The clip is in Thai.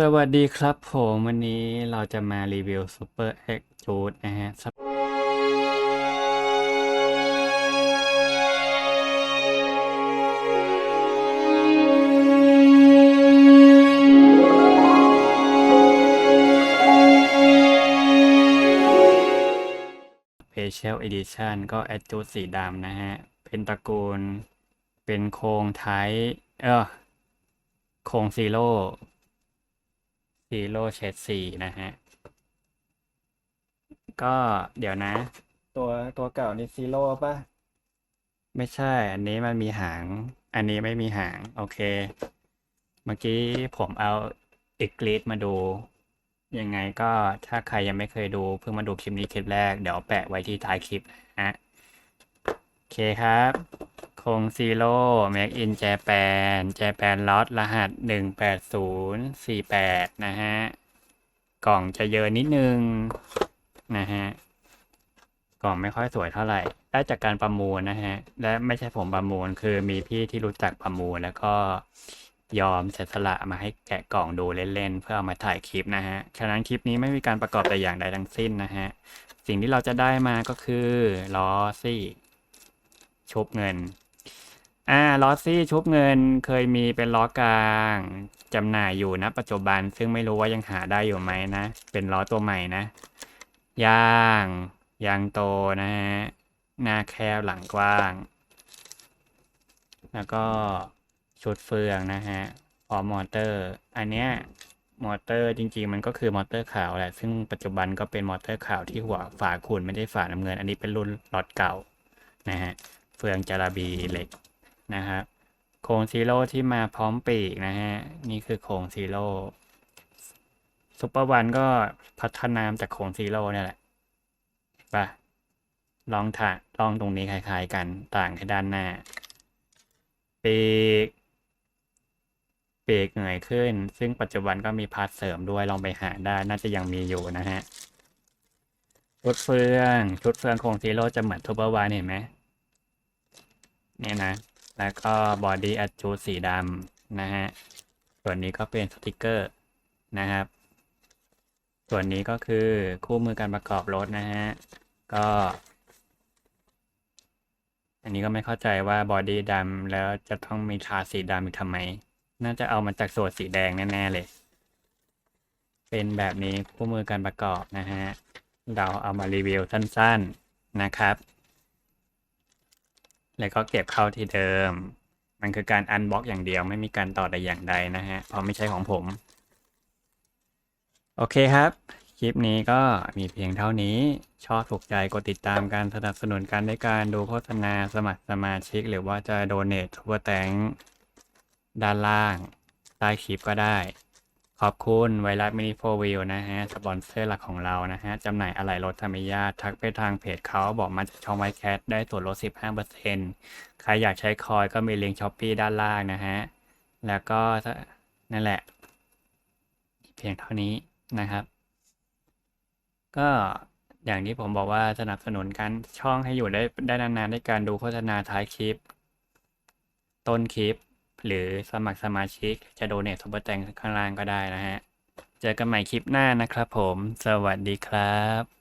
สวัสดีครับผมวันนี้เราจะมารีวิว Super X Juice นะฮะเพเชล Edition ก็ X Juice สีดำนะฮะ เป็นตระกูล เป็นโครงไทยเออโครงซีโร่ ซีโร่เชดสี่นะฮะ ก็เดี๋ยวนะ ตัวตัวเก่านี่ซีโร่ป่ะ ไม่ใช่ อันนี้มันมีหาง อันนี้ไม่มีหาง โอเค เมื่อกี้ผมเอาอีกกรีดมาดู ยังไงก็ถ้าใครยังไม่เคยดู เพิ่งมาดูคลิปนี้คลิปแรก เดี๋ยวแปะไว้ที่ท้ายคลิปนะฮะโอ เคครับโคงซีโร่ Make in Japan Japan Lot รหัส18048นะฮะ กล่องจะเยอะนิดนึง นะฮะ กล่องไม่ค่อยสวยเท่าไหร่ ได้จากการประมูลนะฮะ และไม่ใช่ผมประมูลคือมีพี่ที่รู้จักประมูลแล้วก็ยอมเสียสละมาให้แกะกล่องดูเล่นๆ เพื่อเอามาถ่ายคลิปนะฮะ ฉะนั้นคลิปนี้ไม่มีการประกอบแต่อย่างใดทั้งสิ้นนะฮะ สิ่งที่เราจะได้มาก็คือล้อซี่ ชุบเงิน อ่าล้อซี่ชุบเงินเคยมีเป็นล้อกลางจำหน่ายอยู่นะ ปัจจุบันซึ่งไม่รู้ว่ายังหาได้อยู่ไหมนะ เป็นล้อตัวใหม่นะยางยางโตนะฮะหน้าแคบหลังกว้าง แล้วก็ชุดเฟืองนะฮะพร้อมมอเตอร์ อันเนี้ยมอเตอร์จริงๆ มันก็คือมอเตอร์ขาวแหละ ซึ่งปัจจุบันก็เป็นมอเตอร์ขาวที่หัวฝาขุ่นไม่ได้ฝาน้ำเงิน อันนี้เป็นรุ่นล็อตเก่านะฮะ เฟืองจาราบีเหล็กนะครับโครงซีโร่ที่มาพร้อมปีกนะฮะ นี่คือโครงซีโร่ซุปเปอร์วันก็พัฒนามจากโครงซีโร่เนี่ยแหละปะลองถ่าลองตรงนี้คล้ายๆกันต่างแค่ด้านหน้า ปีก ปีกเหนื่อยขึ้น ซึ่งปัจจุบันก็มีพาร์ทเสริมด้วยลองไปหาได้น่าจะยังมีอยู่นะฮะชุดเฟืองชุดเฟืองโครงซีโร่จะเหมือนทูเปอร์วันเห็นไหม เนี่ยนะ แล้วก็บอดี้อัดจูสีดำนะฮะ ส่วนนี้ก็เป็นสติกเกอร์นะครับ ส่วนนี้ก็คือคู่มือการประกอบรถนะฮะ ก็ อันนี้ก็ไม่เข้าใจว่าบอดี้ดำแล้วจะต้องมีทาสีดำอีกทำไม น่าจะเอามาจากส่วนสีแดงแน่ ๆ เลย เป็นแบบนี้คู่มือการประกอบนะฮะ เราเอามารีวิวสั้น ๆนะครับ แล้วก็เก็บเข้าที่เดิม มันคือการอันบล็อกอย่างเดียวไม่มีการต่อแต่อย่างใดนะฮะ เพราะไม่ใช่ของผม โอเคครับ คลิปนี้ก็มีเพียงเท่านี้ ชอบถูกใจกดติดตามการสนับสนุนกันด้วยการดูโฆษณาสมัครสมาชิก หรือว่าจะโดเนททัวแตงด้านล่างใต้คลิปก็ได้ ขอบคุณไวรัสมินิโฟวิลนะฮะ สปอนเซอร์หลักของเรานะฮะจำหน่ายอะไหล่รถธรรมยาทักไปทางเพจเขาบอกมาจากช่องไวแคทได้ส่วนลด 15%ใครอยากใช้คอยก็มีลิงก์ช้อปปี้ด้านล่างนะฮะ แล้วก็นั่นแหละ เพียงเท่านี้นะครับ ก็อย่างที่ผมบอกว่าสนับสนุนการช่องให้อยู่ได้ได้นานๆด้วยการดูโฆษณาท้ายคลิป ต้นคลิป หรือสมัครสมาชิกจะโดเนทซุปเปอร์แตงข้างล่างก็ได้นะฮะ เจอกันใหม่คลิปหน้านะครับผม สวัสดีครับ